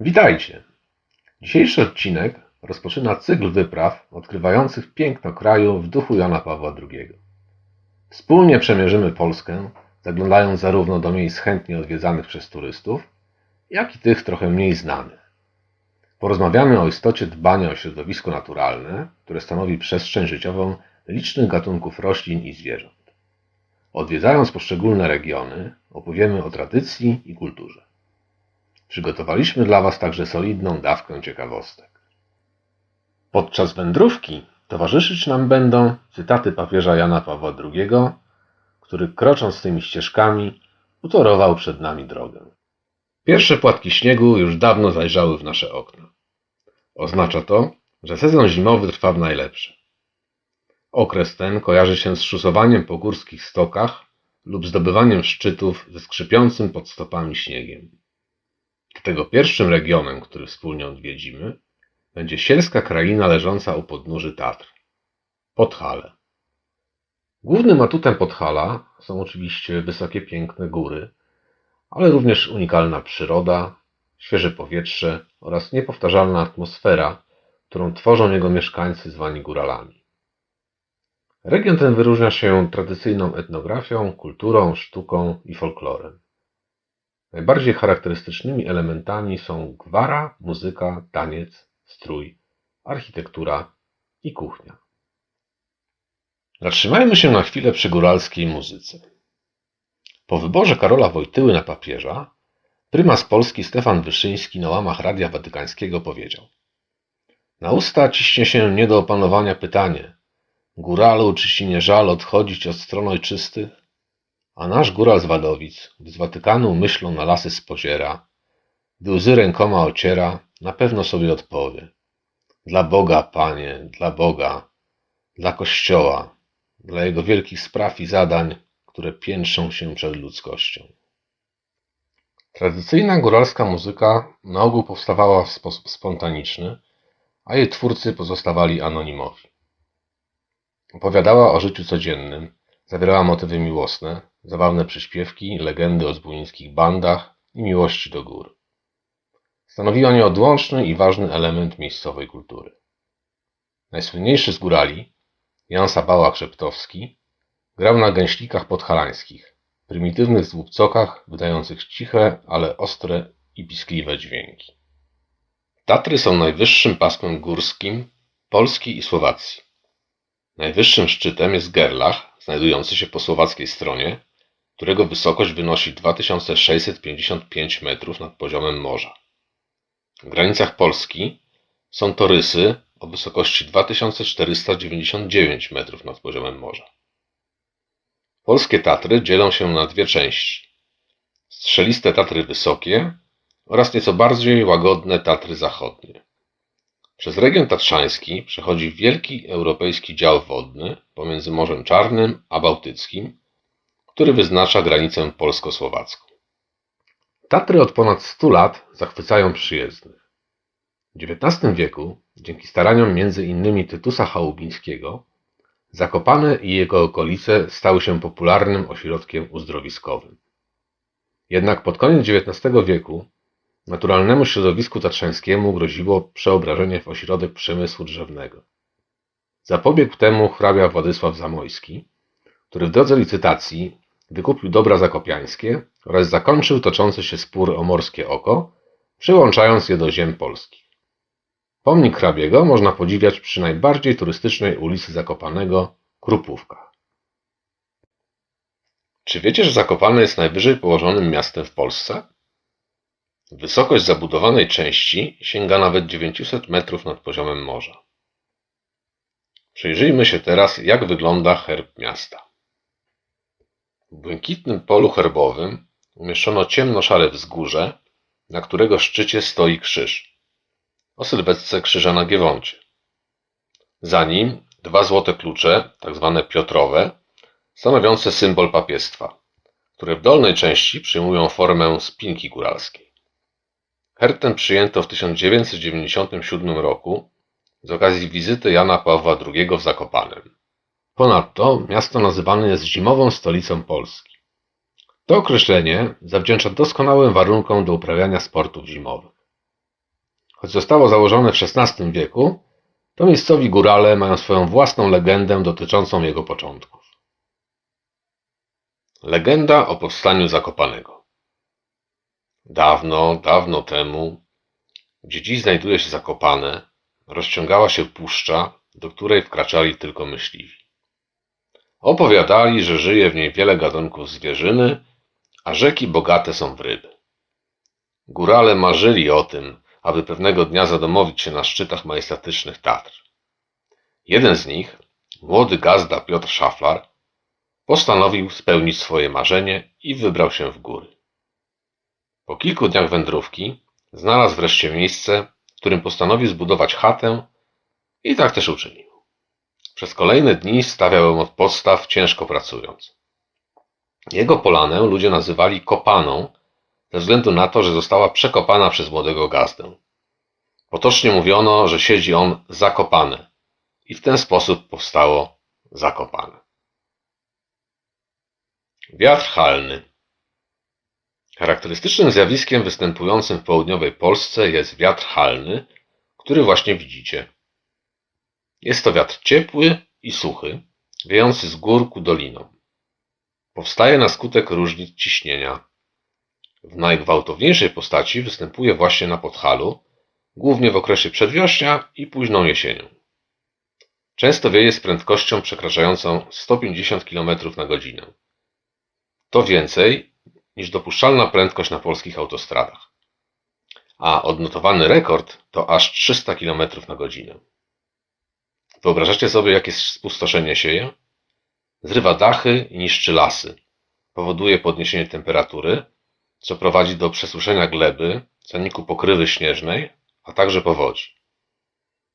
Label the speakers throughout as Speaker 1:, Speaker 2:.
Speaker 1: Witajcie! Dzisiejszy odcinek rozpoczyna cykl wypraw odkrywających piękno kraju w duchu Jana Pawła II. Wspólnie przemierzymy Polskę, zaglądając zarówno do miejsc chętnie odwiedzanych przez turystów, jak i tych trochę mniej znanych. Porozmawiamy o istocie dbania o środowisko naturalne, które stanowi przestrzeń życiową licznych gatunków roślin i zwierząt. Odwiedzając poszczególne regiony, opowiemy o tradycji i kulturze. Przygotowaliśmy dla Was także solidną dawkę ciekawostek. Podczas wędrówki towarzyszyć nam będą cytaty papieża Jana Pawła II, który krocząc tymi ścieżkami utorował przed nami drogę. Pierwsze płatki śniegu już dawno zajrzały w nasze okna. Oznacza to, że sezon zimowy trwa w najlepsze. Okres ten kojarzy się z szusowaniem po górskich stokach lub zdobywaniem szczytów ze skrzypiącym pod stopami śniegiem. Dlatego pierwszym regionem, który wspólnie odwiedzimy, będzie sielska kraina leżąca u podnóży Tatr. Podhale. Głównym atutem Podhala są oczywiście wysokie, piękne góry, ale również unikalna przyroda, świeże powietrze oraz niepowtarzalna atmosfera, którą tworzą jego mieszkańcy zwani góralami. Region ten wyróżnia się tradycyjną etnografią, kulturą, sztuką i folklorem. Najbardziej charakterystycznymi elementami są gwara, muzyka, taniec, strój, architektura i kuchnia. Zatrzymajmy się na chwilę przy góralskiej muzyce. Po wyborze Karola Wojtyły na papieża, prymas Polski Stefan Wyszyński na łamach Radia Watykańskiego powiedział Na usta ciśnie się nie do opanowania pytanie Góralu, czy ci nie żal odchodzić od stron ojczystych? A nasz góral z Wadowic, gdy z Watykanu myślą na lasy spoziera, gdy łzy rękoma ociera, na pewno sobie odpowie. Dla Boga, Panie, dla Boga, dla Kościoła, dla Jego wielkich spraw i zadań, które piętrzą się przed ludzkością. Tradycyjna góralska muzyka na ogół powstawała w sposób spontaniczny, a jej twórcy pozostawali anonimowi. Opowiadała o życiu codziennym, zawierała motywy miłosne, zabawne przyśpiewki, legendy o zbójnickich bandach i miłości do gór. Stanowiła nieodłączny i ważny element miejscowej kultury. Najsłynniejszy z górali, Jan Sabała Krzeptowski, grał na gęślikach podhalańskich, prymitywnych złupcokach wydających ciche, ale ostre i piskliwe dźwięki. Tatry są najwyższym pasmem górskim Polski i Słowacji. Najwyższym szczytem jest Gerlach, znajdujący się po słowackiej stronie, którego wysokość wynosi 2655 metrów nad poziomem morza. W granicach Polski są to Rysy o wysokości 2499 metrów nad poziomem morza. Polskie Tatry dzielą się na dwie części. Strzeliste Tatry Wysokie oraz nieco bardziej łagodne Tatry Zachodnie. Przez region tatrzański przechodzi wielki europejski dział wodny pomiędzy Morzem Czarnym a Bałtyckim, który wyznacza granicę polsko-słowacką. Tatry od ponad 100 lat zachwycają przyjezdnych. W XIX wieku, dzięki staraniom innymi Tytusa Chałubińskiego, Zakopane i jego okolice stały się popularnym ośrodkiem uzdrowiskowym. Jednak pod koniec XIX wieku naturalnemu środowisku tatrzańskiemu groziło przeobrażenie w ośrodek przemysłu drzewnego. Zapobiegł temu hrabia Władysław Zamojski, który w drodze licytacji wykupił dobra zakopiańskie oraz zakończył toczący się spór o Morskie Oko, przyłączając je do ziem polskich. Pomnik hrabiego można podziwiać przy najbardziej turystycznej ulicy Zakopanego Krupówka. Czy wiecie, że Zakopane jest najwyżej położonym miastem w Polsce? Wysokość zabudowanej części sięga nawet 900 metrów nad poziomem morza. Przyjrzyjmy się teraz, jak wygląda herb miasta. W błękitnym polu herbowym umieszczono ciemno-szare wzgórze, na którego szczycie stoi krzyż o sylwetce krzyża na giewoncie. Za nim dwa złote klucze, tak zwane Piotrowe, stanowiące symbol papiestwa, które w dolnej części przyjmują formę spinki góralskiej. Herb ten przyjęto w 1997 roku z okazji wizyty Jana Pawła II w Zakopanem. Ponadto miasto nazywane jest zimową stolicą Polski. To określenie zawdzięcza doskonałym warunkom do uprawiania sportów zimowych. Choć zostało założone w XVI wieku, to miejscowi górale mają swoją własną legendę dotyczącą jego początków. Legenda o powstaniu Zakopanego Dawno, dawno temu, gdzie dziś znajduje się Zakopane, rozciągała się puszcza, do której wkraczali tylko myśliwi. Opowiadali, że żyje w niej wiele gatunków zwierzyny, a rzeki bogate są w ryby. Górale marzyli o tym, aby pewnego dnia zadomowić się na szczytach majestatycznych Tatr. Jeden z nich, młody gazda Piotr Szaflar, postanowił spełnić swoje marzenie i wybrał się w góry. Po kilku dniach wędrówki znalazł wreszcie miejsce, w którym postanowił zbudować chatę i tak też uczynił. Przez kolejne dni stawiał ją od podstaw, ciężko pracując. Jego polanę ludzie nazywali kopaną, ze względu na to, że została przekopana przez młodego gazdę. Potocznie mówiono, że siedzi on zakopany i w ten sposób powstało zakopane. Wiatr halny Charakterystycznym zjawiskiem występującym w południowej Polsce jest wiatr halny, który właśnie widzicie. Jest to wiatr ciepły i suchy, wiejący z gór ku dolinom. Powstaje na skutek różnic ciśnienia. W najgwałtowniejszej postaci występuje właśnie na Podhalu, głównie w okresie przedwiośnia i późną jesienią. Często wieje z prędkością przekraczającą 150 km na godzinę. To więcej niż dopuszczalna prędkość na polskich autostradach. A odnotowany rekord to aż 300 km na godzinę. Wyobrażacie sobie, jakie spustoszenie sieje? Zrywa dachy i niszczy lasy. Powoduje podniesienie temperatury, co prowadzi do przesuszenia gleby, zaniku pokrywy śnieżnej, a także powodzi.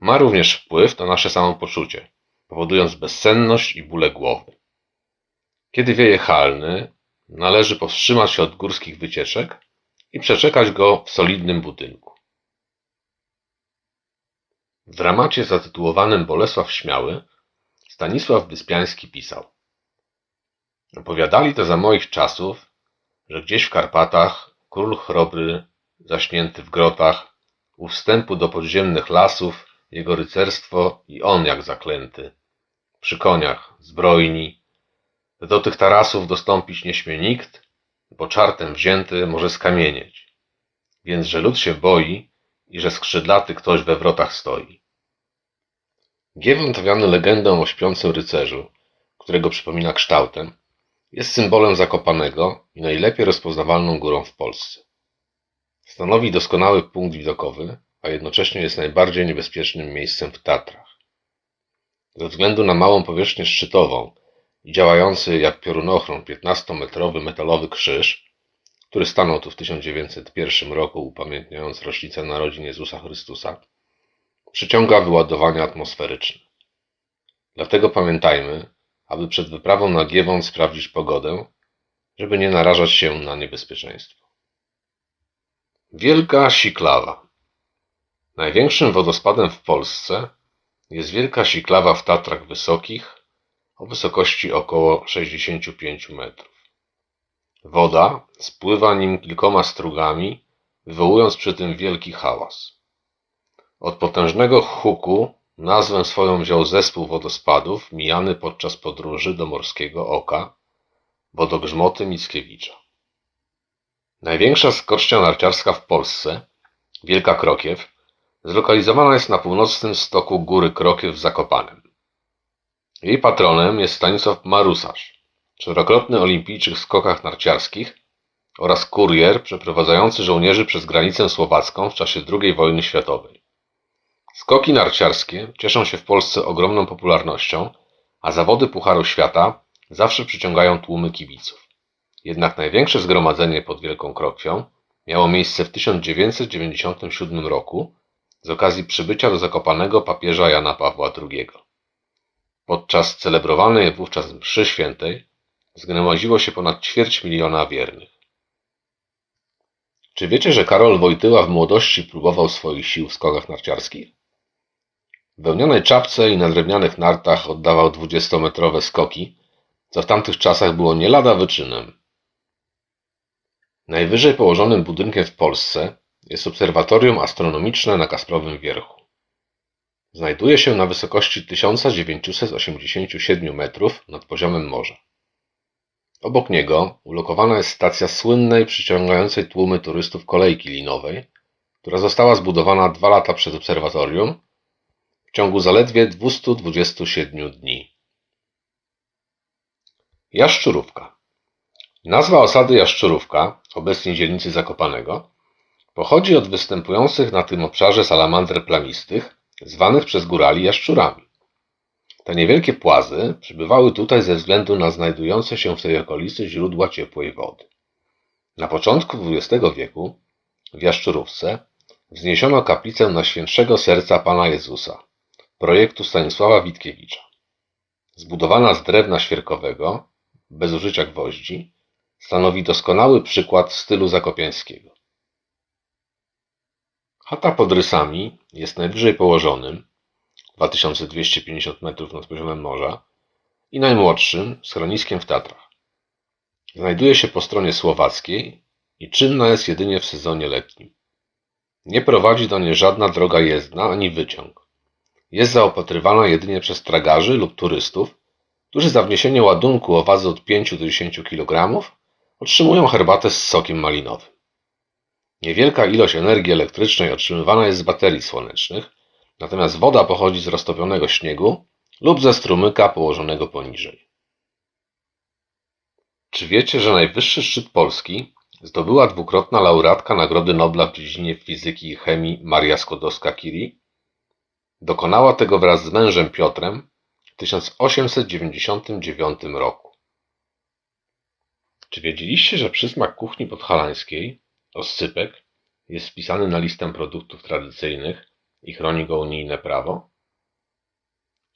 Speaker 1: Ma również wpływ na nasze samopoczucie, powodując bezsenność i bóle głowy. Kiedy wieje halny, należy powstrzymać się od górskich wycieczek i przeczekać go w solidnym budynku. W dramacie zatytułowanym Bolesław Śmiały Stanisław Wyspiański pisał. Opowiadali to za moich czasów, że gdzieś w Karpatach król chrobry, zaśnięty w grotach, u wstępu do podziemnych lasów, jego rycerstwo i on jak zaklęty, przy koniach, zbrojni, do tych tarasów dostąpić nie śmie nikt, bo czartem wzięty może skamienieć. Więc, że lud się boi i że skrzydlaty ktoś we wrotach stoi. Giewon trawiany legendą o śpiącym rycerzu, którego przypomina kształtem, jest symbolem Zakopanego i najlepiej rozpoznawalną górą w Polsce. Stanowi doskonały punkt widokowy, a jednocześnie jest najbardziej niebezpiecznym miejscem w Tatrach. Ze względu na małą powierzchnię szczytową i działający jak piorunochron 15-metrowy metalowy krzyż, który stanął tu w 1901 roku upamiętniając rocznicę narodzin Jezusa Chrystusa, przyciąga wyładowania atmosferyczne. Dlatego pamiętajmy, aby przed wyprawą na Giewon sprawdzić pogodę, żeby nie narażać się na niebezpieczeństwo. Wielka Siklawa Największym wodospadem w Polsce jest Wielka Siklawa w Tatrach Wysokich o wysokości około 65 metrów. Woda spływa nim kilkoma strugami, wywołując przy tym wielki hałas. Od potężnego huku nazwę swoją wziął zespół wodospadów mijany podczas podróży do Morskiego Oka, wodogrzmoty Mickiewicza. Największa skocznia narciarska w Polsce, Wielka Krokiew, zlokalizowana jest na północnym stoku Góry Krokiew w Zakopanem. Jej patronem jest Stanisław Marusarz, czterokrotny olimpijczyk w skokach narciarskich oraz kurier przeprowadzający żołnierzy przez granicę słowacką w czasie II wojny światowej. Skoki narciarskie cieszą się w Polsce ogromną popularnością, a zawody Pucharu Świata zawsze przyciągają tłumy kibiców. Jednak największe zgromadzenie pod Wielką Krokwią miało miejsce w 1997 roku z okazji przybycia do Zakopanego papieża Jana Pawła II. Podczas celebrowanej wówczas mszy świętej zgromadziło się ponad ćwierć miliona wiernych. Czy wiecie, że Karol Wojtyła w młodości próbował swoich sił w skokach narciarskich? W wełnianej czapce i na drewnianych nartach oddawał dwudziestometrowe skoki, co w tamtych czasach było nie lada wyczynem. Najwyżej położonym budynkiem w Polsce jest obserwatorium astronomiczne na Kasprowym Wierchu. Znajduje się na wysokości 1987 metrów nad poziomem morza. Obok niego ulokowana jest stacja słynnej, przyciągającej tłumy turystów kolejki linowej, która została zbudowana dwa lata przed obserwatorium w ciągu zaledwie 227 dni. Jaszczurówka Nazwa osady Jaszczurówka, obecnie dzielnicy Zakopanego, pochodzi od występujących na tym obszarze salamander plamistych, zwanych przez górali jaszczurami. Te niewielkie płazy przybywały tutaj ze względu na znajdujące się w tej okolicy źródła ciepłej wody. Na początku XX wieku w Jaszczurówce wzniesiono kaplicę na świętszego serca Pana Jezusa, projektu Stanisława Witkiewicza. Zbudowana z drewna świerkowego, bez użycia gwoździ, stanowi doskonały przykład stylu zakopiańskiego. Chata pod Rysami jest najwyżej położonym, 2250 metrów nad poziomem morza, i najmłodszym schroniskiem w Tatrach. Znajduje się po stronie słowackiej i czynna jest jedynie w sezonie letnim. Nie prowadzi do niej żadna droga jezdna ani wyciąg. Jest zaopatrywana jedynie przez tragarzy lub turystów, którzy za wniesienie ładunku o wadze od 5 do 10 kg otrzymują herbatę z sokiem malinowym. Niewielka ilość energii elektrycznej otrzymywana jest z baterii słonecznych, natomiast woda pochodzi z roztopionego śniegu lub ze strumyka położonego poniżej. Czy wiecie, że najwyższy szczyt Polski zdobyła dwukrotna laureatka Nagrody Nobla w dziedzinie fizyki i chemii Maria Skłodowska-Curie? Dokonała tego wraz z mężem Piotrem w 1899 roku. Czy wiedzieliście, że przysmak kuchni podhalańskiej, oscypek, jest wpisany na listę produktów tradycyjnych i chroni go unijne prawo?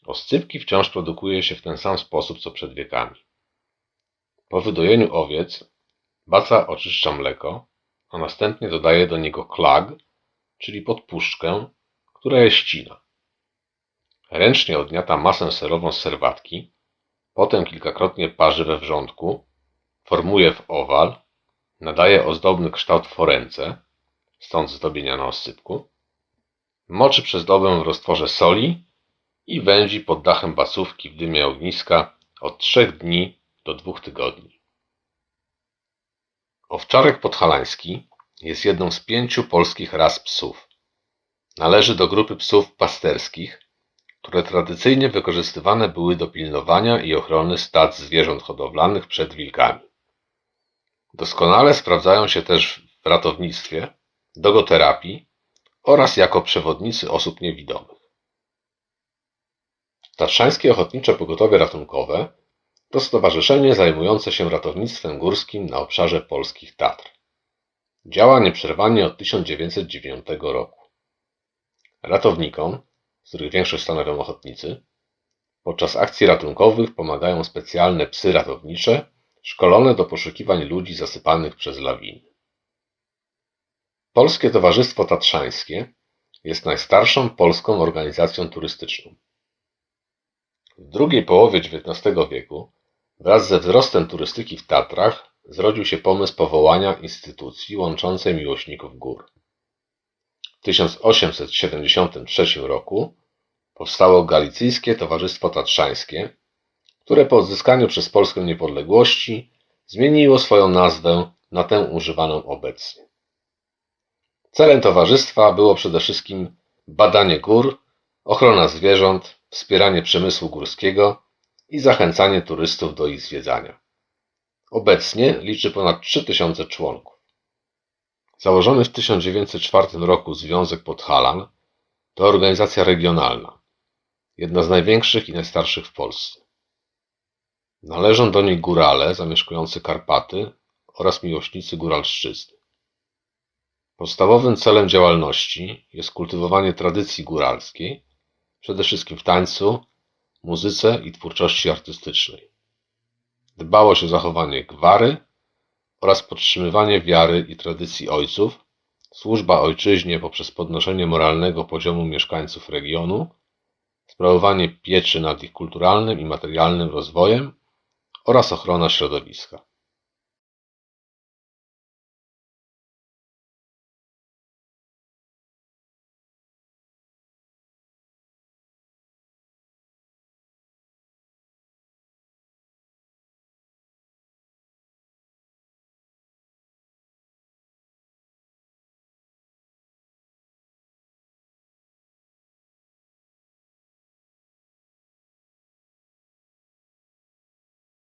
Speaker 1: Oscypki wciąż produkuje się w ten sam sposób co przed wiekami. Po wydojeniu owiec baca oczyszcza mleko, a następnie dodaje do niego klag, czyli podpuszczkę, która je ścina. Ręcznie odgniata masę serową z serwatki, potem kilkakrotnie parzy we wrzątku, formuje w owal, nadaje ozdobny kształt foręce, stąd zdobienia na oscypku, moczy przez dobę w roztworze soli i wędzi pod dachem basówki w dymie ogniska od trzech dni do dwóch tygodni. Owczarek podhalański jest jedną z pięciu polskich ras psów. Należy do grupy psów pasterskich, które tradycyjnie wykorzystywane były do pilnowania i ochrony stad zwierząt hodowlanych przed wilkami. Doskonale sprawdzają się też w ratownictwie, dogoterapii oraz jako przewodnicy osób niewidomych. Tatrzańskie Ochotnicze Pogotowie Ratunkowe to stowarzyszenie zajmujące się ratownictwem górskim na obszarze polskich Tatr. Działa nieprzerwanie od 1909 roku. Ratownikom, z których większość stanowią ochotnicy, podczas akcji ratunkowych pomagają specjalne psy ratownicze szkolone do poszukiwań ludzi zasypanych przez lawiny. Polskie Towarzystwo Tatrzańskie jest najstarszą polską organizacją turystyczną. W drugiej połowie XIX wieku wraz ze wzrostem turystyki w Tatrach zrodził się pomysł powołania instytucji łączącej miłośników gór. W 1873 roku powstało Galicyjskie Towarzystwo Tatrzańskie, które po odzyskaniu przez Polskę niepodległości zmieniło swoją nazwę na tę używaną obecnie. Celem towarzystwa było przede wszystkim badanie gór, ochrona zwierząt, wspieranie przemysłu górskiego i zachęcanie turystów do ich zwiedzania. Obecnie liczy ponad 3000 członków. Założony w 1904 roku Związek Podhalan to organizacja regionalna, jedna z największych i najstarszych w Polsce. Należą do niej górale zamieszkujący Karpaty oraz miłośnicy góralszczyzny. Podstawowym celem działalności jest kultywowanie tradycji góralskiej, przede wszystkim w tańcu, muzyce i twórczości artystycznej. Dbałość o zachowanie gwary oraz podtrzymywanie wiary i tradycji ojców, służba ojczyźnie poprzez podnoszenie moralnego poziomu mieszkańców regionu, sprawowanie pieczy nad ich kulturalnym i materialnym rozwojem oraz ochrona środowiska.